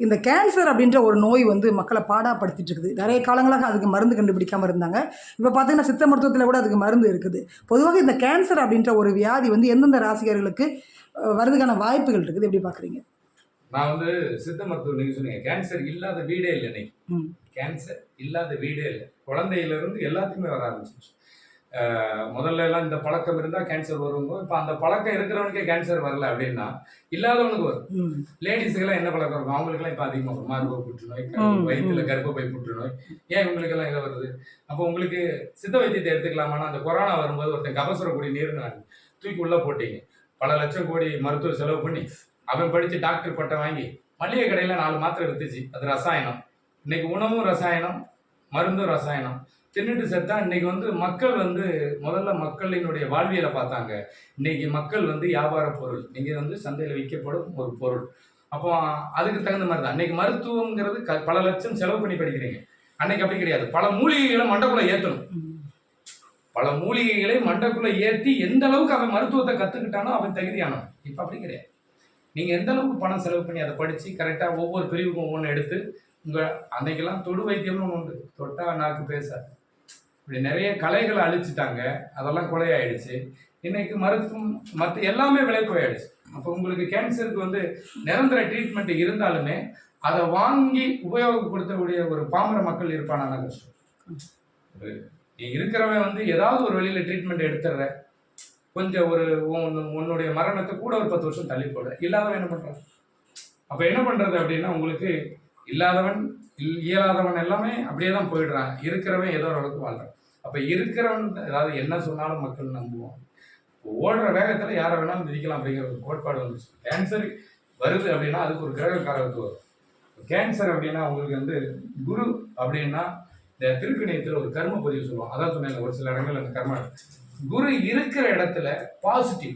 இந்த கேன்சர் அப்படின்ற ஒரு நோய் வந்து மக்களை பாடாப்படுத்திட்டு இருக்குது நிறைய காலங்களாக அதுக்கு மருந்து கண்டுபிடிக்காம இருந்தாங்க. இப்போ பார்த்தீங்கன்னா சித்த மருத்துவத்தில் கூட அதுக்கு மருந்து இருக்குது. பொதுவாக இந்த கேன்சர் அப்படின்ற ஒரு வியாதி வந்து எந்தெந்த ராசிகர்களுக்கு வரதுக்கான வாய்ப்புகள் இருக்குது? எப்படி பார்க்குறீங்க நான் வந்து சித்த மருத்துவம் நீங்க சொன்னீங்க. கேன்சர் இல்லாத வீடே இல்லை இன்னைக்கு. கேன்சர் இல்லாத வீடே இல்லை. குழந்தையில இருந்து எல்லாத்துக்குமே வர ஆரம்பிச்சிருச்சு. அஹ் முதல்ல எல்லாம் இந்த பழக்கம் இருந்தா கேன்சர் வருங்க இப்போ அந்த பழக்கம் இருக்கிறவனுக்கே கேன்சர் வரல அப்படின்னா இல்லாதவனுக்கு வரும். லேடிஸுக்கெல்லாம் என்ன பழக்கம் இருக்கும்? அவங்களுக்கெல்லாம் இப்போ அதிகமாக வரும். மார்பக புற்றுநோய் வயிற்றுல. கர்ப்பப்பை புற்றுநோய். ஏன் இவங்களுக்கெல்லாம் இதை வருது? அப்போ உங்களுக்கு சித்த வைத்தியத்தை எடுத்துக்கலாமான்னா அந்த கொரோனா வரும்போது ஒருத்தன் கபசுர குடி நீர்னு தூக்கி உள்ள போட்டீங்க. பல லட்சம் கோடி மருத்துவ செலவு பண்ணி அவன் படிச்சு டாக்டர் பட்டம் வாங்கி மளிகை கடையில நாலு மாத்திரை வித்துச்சு. அது ரசாயனம். இன்னைக்கு உணவும் ரசாயனம் மருந்தும் ரசாயனம். தின்னுட்டு செத்தா இன்னைக்கு வந்து மக்கள் வந்து முதல்ல மக்களினுடைய வாழ்வியலை பார்த்தாங்க. இன்னைக்கு மக்கள் வந்து வியாபார பொருள் நீங்கள் வந்து சந்தையில் விற்கப்படும் ஒரு பொருள். அப்போ அதுக்கு தகுந்த மாதிரி தான். இன்னைக்கு மருத்துவங்கிறது க பல லட்சம் செலவு பண்ணி படிக்கிறீங்க. அன்னைக்கு அப்படி கிடையாது. பல மூலிகைகளை மண்டக்குள்ளே ஏற்றணும் பல மூலிகைகளை மண்டக்குள்ளே ஏற்றி எந்த அளவுக்கு அவன் மருத்துவத்தை கற்றுக்கிட்டானோ அவன் தகுதியானவன். இப்போ அப்படி கிடையாது. நீங்கள் எந்த அளவுக்கு பணம் செலவு பண்ணி அதை படித்து கரெக்டாக ஒவ்வொரு பிரிவுக்கும் ஒவ்வொன்று எடுத்து உங்கள் அன்னைக்கெல்லாம் தொடு வைத்தியம்னு உண்டு. தொட்டா நாக்கு பேசாது. இப்படி நிறைய கலைகளை அழிச்சிட்டாங்க. அதெல்லாம் கொலையாயிடுச்சு. இன்னைக்கு மருத்துவம் மற்ற எல்லாமே விலை போயாயிடுச்சு அப்போ உங்களுக்கு கேன்சருக்கு வந்து நிரந்தர ட்ரீட்மெண்ட் இருந்தாலுமே அதை வாங்கி உபயோகப்படுத்தக்கூடிய ஒரு பாமர மக்கள் இருப்பானா கஷ்டம் ஒரு நீ இருக்கிறவன் வந்து ஏதாவது ஒரு வழியில் ட்ரீட்மெண்ட் எடுத்துடுற. கொஞ்சம் ஒரு உன்னுடைய மரணத்தை கூட ஒரு பத்து வருஷம் தள்ளி போடுற இல்லாதவன் என்ன பண்ணுறான் அப்போ என்ன பண்ணுறது அப்படின்னா உங்களுக்கு இல்லாதவன் இயலாதவன் எல்லாமே அப்படியே தான் போயிடுறான் இருக்கிறவன் ஏதோ ஒரு அளவுக்கு வாழ்றான். அப்ப இருக்கிறவன் அதாவது என்ன சொன்னாலும் மக்கள் நம்புவான். ஓடுற வேகத்துல யாரை வேணாலும் மிதிக்கலாம் அப்படிங்கிற ஒரு கோட்பாடு வந்துச்சு. கேன்சர் வருது அப்படின்னா அதுக்கு ஒரு கிரக காரகத்து வரும். கேன்சர் அப்படின்னா உங்களுக்கு வந்து குரு அப்படின்னா இந்த திருக்கணியத்தில் ஒரு கர்ம பதிவு சொல்லுவோம் அதான் சொன்னேன் ஒரு சில இடங்கள்ல அந்த கர்ம குரு இருக்கிற இடத்துல பாசிட்டிவ்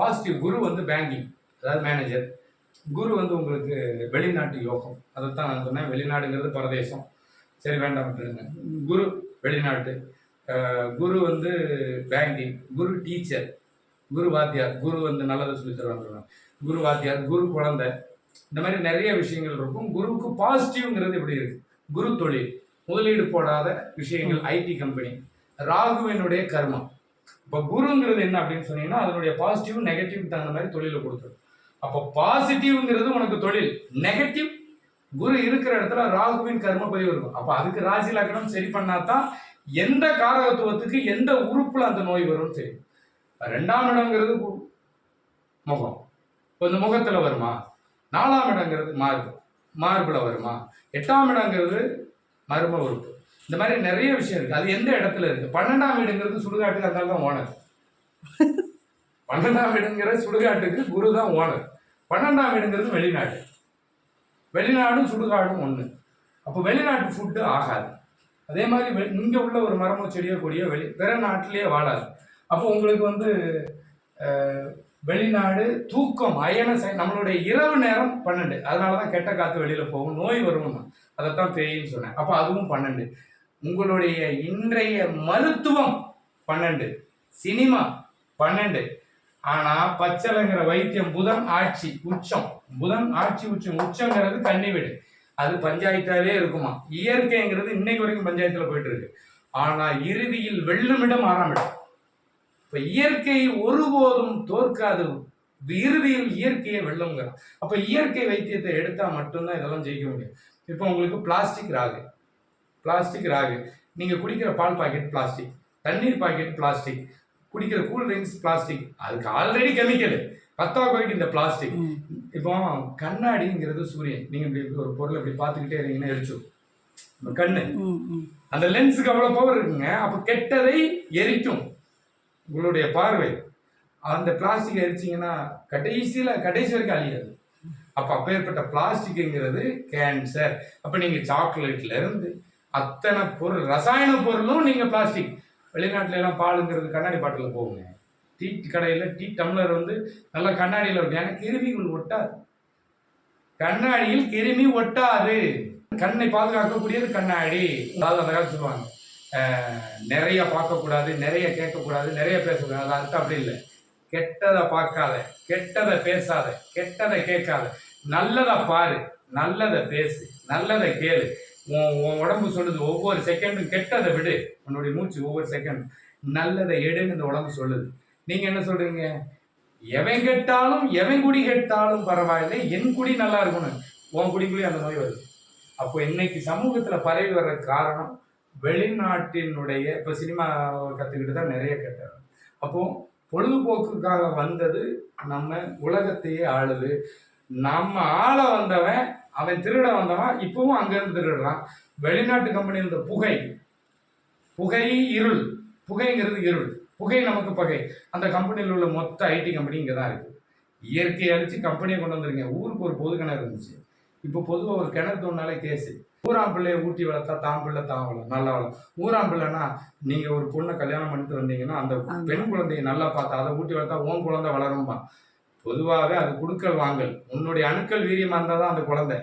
பாசிட்டிவ் குரு வந்து பேங்கிங் அதாவது மேனேஜர் குரு வந்து உங்களுக்கு வெளிநாட்டு யோகம். அதைத்தான் நான் சொன்னேன். வெளிநாடுங்கிறது பரதேசம். சரி வேண்டாம் விட்டுருங்க குரு வெளிநாட்டு. குரு வந்து பேங்கிங். குரு டீச்சர். குரு வாத்தியார். குரு வந்து நல்லதை சொல்லி தருவாங்க குரு வாத்தியார் குரு குழந்தை. இந்த மாதிரி நிறைய விஷயங்கள் இருக்கும். குருவுக்கு பாசிட்டிவ்ங்கிறது எப்படி இருக்கு? குரு தொழில். முதலீடு போடாத விஷயங்கள் ஐடி கம்பெனி ராகுவினுடைய கர்மம். இப்போ குருங்கிறது என்ன அப்படின்னு சொன்னீங்கன்னா அதனுடைய பாசிட்டிவ் நெகட்டிவ் தகுந்த மாதிரி தொழிலை கொடுத்துரும். அப்போ பாசிட்டிவ்ங்கிறது உனக்கு தொழில். நெகட்டிவ் குரு இருக்கிற இடத்துல ராகுவின் கர்ம பதிவு இருக்கும். அப்போ அதுக்கு ராசி லக்னம் சரி பண்ணாதான் எந்த காரகத்துவத்துக்கு எந்த உறுப்புல அந்த நோய் வரும்னு தெரியும். ரெண்டாம் இடங்கிறது முகம். இப்போ இந்த முகத்துல வருமா? நாலாம் இடங்கிறது மார்பு. மார்புல வருமா? எட்டாம் இடங்கிறது மர்ம உறுப்பு. இந்த மாதிரி நிறைய விஷயம் இருக்கு. அது எந்த இடத்துல இருக்கு? பன்னெண்டாம் வீடுங்கிறது சுடுகாட்டுக்கு அதனால தான் ஓனர். பன்னெண்டாம் வீடுங்கிற சுடுகாட்டுக்கு குரு தான் ஓனர். பன்னெண்டாம் இடங்கிறது வெளிநாடு. வெளிநாடும் சுடுகாடும் ஒன்று அப்போ வெளிநாட்டு ஃபுட்டு ஆகாது. அதே மாதிரி வெ- உள்ள ஒரு மரமோ செடியோ கொடியோ வெளி பிற நாட்டிலேயே வாழாது. அப்போ உங்களுக்கு வந்து வெளிநாடு தூக்கம் அயன சை நம்மளுடைய இரவு நேரம் பன்னெண்டு. அதனால தான் கெட்ட காற்று வெளியில் போகும் நோய் வரும்னா அதைத்தான் பேயின்னு சொன்னேன். அப்போ அதுவும் பன்னெண்டு. உங்களுடைய இன்றைய மருத்துவம் பன்னெண்டு. சினிமா பன்னெண்டு. ஆனா பச்சலைங்கிற வைத்தியம் புதன் ஆட்சி உச்சம். புதன் ஆட்சி உச்சம். உச்சங்கிறது கன்னி வீடு. அது பஞ்சாயத்தாவே இருக்குமா? இயற்கைங்கிறது இன்னைக்கு வரைக்கும் பஞ்சாயத்துல போயிட்டு இருக்கு ஆனா இறுதியில் வெல்லுமிடம் ஆறாமிடம். இப்ப இயற்கை ஒருபோதும் தோற்காது. இறுதியில் இயற்கையை வெல்லுங்கிறான் அப்ப இயற்கை வைத்தியத்தை எடுத்தா மட்டும்தான் இதெல்லாம் ஜெயிக்க முடியும். இப்போ உங்களுக்கு பிளாஸ்டிக் ராகு. பிளாஸ்டிக் ராகு. நீங்க குடிக்கிற பால் பாக்கெட் பிளாஸ்டிக். தண்ணீர் பாக்கெட் பிளாஸ்டிக். குடிக்கிற கூல் ட்ரிங்க்ஸ் பிளாஸ்டிக் அதுக்கு ஆல்ரெடி கெமிக்கல் பத்தாக்குறைக்கு இந்த பிளாஸ்டிக். இப்போ கண்ணாடிங்கிறது சூரியன். நீங்க இப்படி ஒரு பொருளை இப்படி பார்த்துக்கிட்டே இருந்தீங்கன்னா எரிச்சிடும் நம்ம கண்ணு. அந்த லென்ஸுக்கு அவ்வளவு பவர் இருக்குங்க. அப்ப கெட்டதை எரிக்கும் உங்களுடைய பார்வை. அந்த பிளாஸ்டிக் எரிச்சீங்கன்னா கடைசியில கடைசி வரைக்கும் அழியாது. அப்ப அப்பேற்பட்ட பிளாஸ்டிக்ங்கிறது கேன்சர் அப்ப நீங்க சாக்லேட்ல இருந்து அத்தனை பொருள் ரசாயன பொருளும் நீங்க பிளாஸ்டிக் வெளிநாட்டுல எல்லாம் பாலுங்கிறது கண்ணாடி பாட்டில் போகுங்க. டீ கடையில் டீ டம்ளர் வந்து நல்லா கண்ணாடியில் இருக்கும். ஏன்னா கிருமிகள் ஒட்டாது. கண்ணாடியில் கிருமி ஒட்டாது. கண்ணை பாதுகாக்கக்கூடியது கண்ணாடி. அதாவது அந்த காலத்து சொல்லுவாங்க. நிறைய பார்க்கக்கூடாது நிறைய கேட்கக்கூடாது நிறைய பேசக்கூடாது. அது அர்த்தம் அப்படி இல்லை. கெட்டதை பார்க்காத கெட்டதை பேசாத கெட்டதை கேட்காத. நல்லதை பாரு நல்லதை பேசு நல்லதை கேளு. உன் உன் உடம்பு சொல்லுது ஒவ்வொரு செகண்டும் கெட்டதை விடு. உன்னுடைய மூச்சு ஒவ்வொரு செகண்ட் நல்லதை எடுன்னு இந்த உடம்பு சொல்லுது. நீங்க என்ன சொல்றீங்க? எவன் கெட்டாலும் எவன் குடி கெட்டாலும் பரவாயில்லை என் குடி நல்லா இருக்கணும் உன் குடிக்குள்ளேயே அந்த நோய் வருது. அப்போ இன்னைக்கு சமூகத்துல பரவி வர்ற காரணம் வெளிநாட்டினுடைய இப்போ சினிமா கற்றுக்கிட்டு தான் நிறைய கேட்டாங்க. அப்போ பொழுதுபோக்குக்காக வந்தது நம்ம உலகத்தையே ஆளுது. நம்ம ஆள வந்தவன் அவன் திருட வந்தவன் இப்பவும் அங்கேருந்து திருடுறான். வெளிநாட்டு கம்பெனியில் இருந்த புகை புகை இருள் புகைங்கிறது இருள் புகை நமக்கு பகை. அந்த கம்பெனியில் உள்ள மொத்த ஐடி கம்பெனி இங்கே தான் இருக்குது இயற்கையை அடித்து கம்பெனியை கொண்டு வந்துருங்க ஊருக்கு ஒரு பொது கிணறு இருந்துச்சு. இப்போ பொதுவாக ஒரு கிணறு தோணாலே கேஸு ஊராம் பிள்ளைய ஊட்டி வளர்த்தா தாம் பிள்ளை தான் வளரும் நல்லா வளரும். ஊராம் பிள்ளைனா நீங்கள் ஒரு பொண்ணை கல்யாணம் பண்ணிட்டு வந்தீங்கன்னா அந்த. பெண் குழந்தையை நல்லா பார்த்தா அதை ஊட்டி வளர்த்தா உன் குழந்தை வளரும்பா பொதுவாகவே அது குடுக்கல் வாங்கல். உன்னுடைய அணுக்கள் வீரியமாக இருந்தால் தான் அந்த குழந்தை.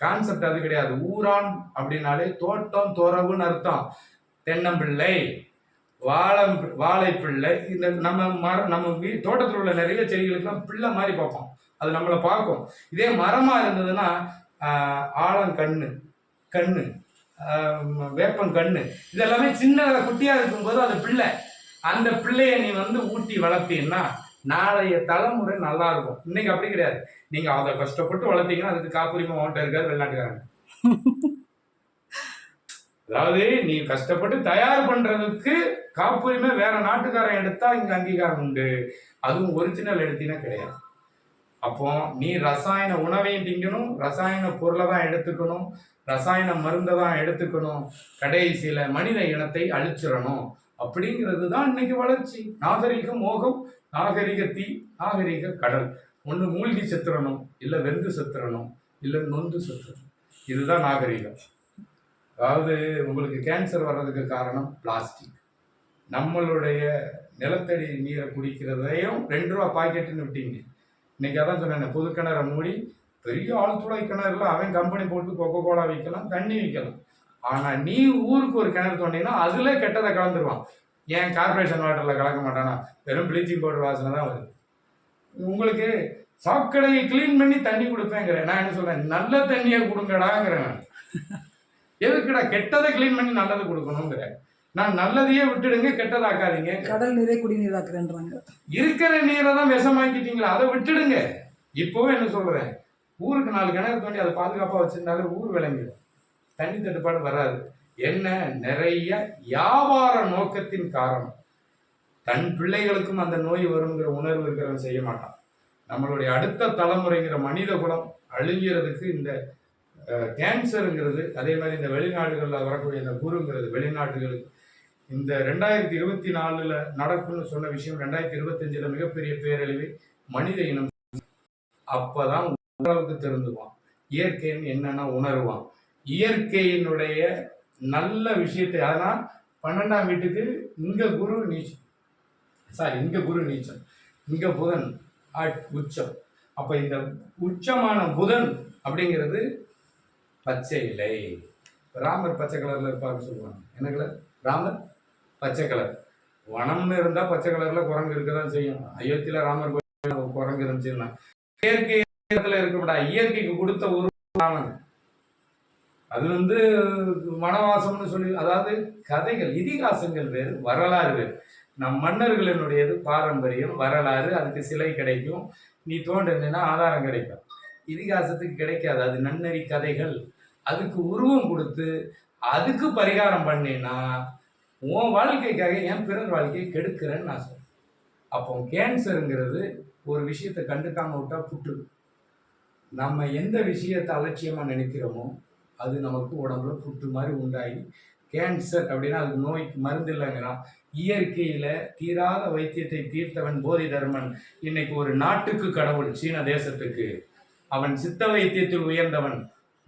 கான்செப்ட் அது கிடையாது. ஊரான் அப்படின்னாலே தோட்டம் துறவுன்னு அர்த்தம். தென்னம்பிள்ளை வாழம் வாழைப்பிள்ளை இந்த நம்ம மர நம்ம வீ தோட்டத்தில் உள்ள நிறைய செடிகளுக்கெல்லாம் பிள்ளை மாதிரி பார்ப்போம். அது நம்மளை பார்க்கும். இதே மரமாக இருந்ததுன்னா ஆஹ், ஆழங்கண்ணு கண்ணு வேப்பங்கண்ணு இதெல்லாமே சின்ன குட்டியாக இருக்கும்போது அது பிள்ளை. அந்த பிள்ளையை நீ வந்து ஊட்டி வளர்த்தீன்னா நாளைய தலைமுறை நல்லா இருக்கும். இன்னைக்கு அப்படி கிடையாது. நீங்க அதை கஷ்டப்பட்டு வளர்த்தீங்கன்னா அதுக்கு காப்புரிமை ஓட்ட இருக்காது வெளிநாட்டுக்காரங்க. அதாவது நீ கஷ்டப்பட்டு தயார் பண்றதுக்கு காப்புரிமை வேற நாட்டுக்காரன் எடுத்தா இங்க அங்கீகாரம் உண்டு. அதுவும் ஒரிஜினல் எடுத்தீங்கன்னா கிடையாது. அப்போ நீ ரசாயன உணவையும் திங்கணும் ரசாயன பொருளை தான் எடுத்துக்கணும் ரசாயன மருந்தை தான் எடுத்துக்கணும். கடைசியில மனித இனத்தை அழிச்சிடணும். அப்படிங்கிறது தான் இன்னைக்கு வளர்ச்சி. நாகரிக மோகம் நாகரிக தீ நாகரிக கடல். ஒன்று மூழ்கி செத்துறணும் இல்லை வெந்து செத்துறணும் இல்லை நொந்து செத்துறணும். இதுதான் நாகரிகம். அதாவது உங்களுக்கு கேன்சர் வர்றதுக்கு காரணம் பிளாஸ்டிக் நம்மளுடைய நிலத்தடி நீரை குடிக்கிறதையும் ரெண்டு ரூபா பாக்கெட்டுன்னு விட்டீங்க. இன்னைக்கு அதான் சொன்னேன் புது கிணறை மூடி பெரிய ஆழ்துளை கிணறுல அவன் கம்பெனி போட்டு கொக்கோ கோலா விற்கலாம் தண்ணி விற்கலாம் ஆனால் நீ ஊருக்கு ஒரு கிணறு தோண்டினா அதுல கெட்டதை கலந்துருவான். ஏன் கார்பரேஷன் வாட்டரில் கலக்க மாட்டானா? வெறும் ப்ளீச்சிங் பவுடர் வாசனை தான் வருது. உங்களுக்கு சாக்கடையை க்ளீன் பண்ணி தண்ணி கொடுப்பேங்கிறேன். நான் என்ன சொல்றேன்? நல்ல தண்ணியை கொடுங்கடாங்கிறேன் நான். எதுக்குடா கெட்டதை க்ளீன் பண்ணி நல்லதை கொடுக்கணுங்கிறேன் நான் நல்லதையே விட்டுடுங்க கெட்டதாக்காதீங்க. கடல் நீரை குடிநீராக்குறேன்றாங்க இருக்கிற நீரை தான் விஷமாக்கிட்டீங்களா அதை விட்டுடுங்க. இப்போவே என்ன சொல்றேன்? ஊருக்கு நாலு கிணறு தோண்டி அதை பாதுகாப்பாக வச்சிருந்தாலே ஊர் விளங்கிடும். தண்ணி தட்டுப்பாடு வராது. என்ன நிறைய வியாபார நோக்கத்தின் காரணம். தன் பிள்ளைகளுக்கும் அந்த நோய் வருங்கிற உணர்வு இருக்கிறவன் செய்ய மாட்டான். நம்மளுடைய அடுத்த தலைமுறைங்கிற மனித குலம் அழிஞ்சுறதுக்கு இந்த கேன்சருங்கிறது அதே மாதிரி இந்த வெளிநாடுகளில் வரக்கூடிய இந்த குருங்கிறது வெளிநாடுகளுக்கு. இந்த ரெண்டாயிரத்தி இருபத்தி நாலுல நடக்கும்னு சொன்ன விஷயம் ரெண்டாயிரத்தி இருபத்தஞ்சில் மிகப்பெரிய பேரழிவை மனித இனம். அப்பதான் உணர்வுக்கு திருந்துவான். இயற்கைன்னு என்னன்னா உணருவான். இயற்கையினுடைய நல்ல விஷயத்தை அதனால் பன்னெண்டாம் வீட்டுக்கு இங்க குரு நீச்சம் சாரி இங்க குரு நீச்சம் இங்க புதன் ஆட்- உச்சம். அப்ப இந்த உச்சமான புதன் அப்படிங்கிறது பச்சை இலை. ராமர் பச்சை கலர்ல இருப்பாருன்னு சொல்லுவாங்க. என்ன கலர்? ராமர் பச்சை கலர். வனம்னு இருந்தா பச்சை கலர்ல குரங்கு இருக்க தான் செய்யும். அயோத்தியில் ராமர் கோயில் குரங்கு இருந்துச்சுன்னா இயற்கை இடத்துல இயற்கைக்கு கொடுத்த ஒரு ராமன் அது வந்து வனவாசம்னு சொல்லி அதாவது கதைகள் இதிகாசங்கள் வேறு வரலாறு வேறு. நம் மன்னர்களினுடையது பாரம்பரியம் வரலாறு அதுக்கு சிலை கிடைக்கும். நீ தோண்டினா ஆதாரம் கிடைக்கும். இதிகாசத்துக்கு கிடைக்காது. அது நன்னறி கதைகள். அதுக்கு உருவம் கொடுத்து அதுக்கு பரிகாரம் பண்ணினா உன் வாழ்க்கைக்காக என் பிறர் வாழ்க்கையை கெடுக்கிறேன்னு நான் சொல்றேன். அப்போ கேன்சருங்கிறது ஒரு விஷயத்தை கண்டுக்காம விட்டா புற்று நம்ம எந்த விஷயத்தை அலட்சியமாக நினைக்கிறோமோ அது நமக்கு உடம்புல புற்று மாதிரி உண்டாகி கேன்சர் அப்படின்னா அதுக்கு நோய்க்கு மருந்து இல்லைங்கிறான். இயற்கையில தீராத வைத்தியத்தை தீர்த்தவன் போதி தர்மன் இன்னைக்கு ஒரு நாட்டுக்கு கடவுள் சீன தேசத்துக்கு. அவன் சித்த வைத்தியத்தில் உயர்ந்தவன்.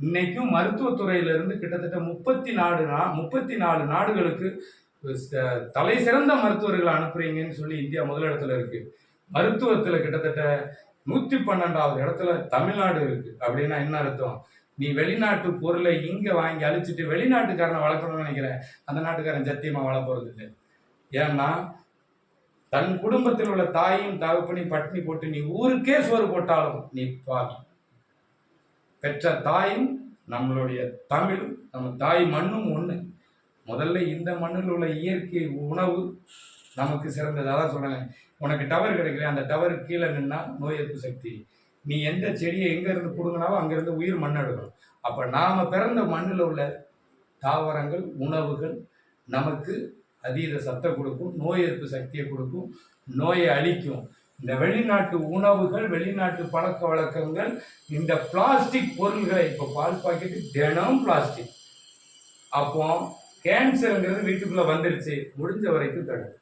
இன்னைக்கும் மருத்துவத்துறையிலிருந்து கிட்டத்தட்ட முப்பத்தி நாலு நா முப்பத்தி நாலு நாடுகளுக்கு தலை சிறந்த மருத்துவர்களை அனுப்புறீங்கன்னு சொல்லி இந்தியா முதலிடத்துல இருக்கு. மருத்துவத்துல கிட்டத்தட்ட நூத்தி பன்னெண்டாவது இடத்துல தமிழ்நாடு இருக்கு. அப்படின்னா என்ன அர்த்தம்? நீ வெளிநாட்டு பொருளை இங்கே வாங்கி அழிச்சிட்டு வெளிநாட்டுக்காரனை வளர்க்கணும்னு நினைக்கிறேன். அந்த நாட்டுக்காரன் சத்தியமாக வாழ இல்லை. ஏன்னா தன் குடும்பத்தில் உள்ள தாயும் தகப்பனி பட்டினி போட்டு நீ ஊருக்கே சோறு போட்டாலும் நீ பாவி. பெற்ற தாயும் நம்மளுடைய தமிழும் நம்ம தாய் மண்ணும் ஒன்று முதல்ல இந்த மண்ணில் உள்ள இயற்கை உணவு நமக்கு சிறந்தது. அதான் சொல்கிறேன் உனக்கு டவர் கிடைக்கல அந்த டவர் கீழே நின்னா நோய் எதிர்ப்பு சக்தி. நீ எந்த செடியை எங்கேருந்து பிடுங்கினாவோ அங்கேருந்து உயிர் மண் எடுக்கணும் அப்போ நாம் பிறந்த மண்ணில் உள்ள தாவரங்கள் உணவுகள் நமக்கு அதீத சத்தை கொடுக்கும் நோய் எதிர்ப்பு சக்தியை கொடுக்கும் நோயை அழிக்கும். இந்த வெளிநாட்டு உணவுகள் வெளிநாட்டு பழக்க வழக்கங்கள் இந்த பிளாஸ்டிக் பொருள்களை இப்போ பால் பாக்கெட்டு தினம் பிளாஸ்டிக். அப்போ கேன்சருங்கிறது வீட்டுக்குள்ளே வந்துருச்சு முடிஞ்ச வரைக்கும் தடுக்கும்.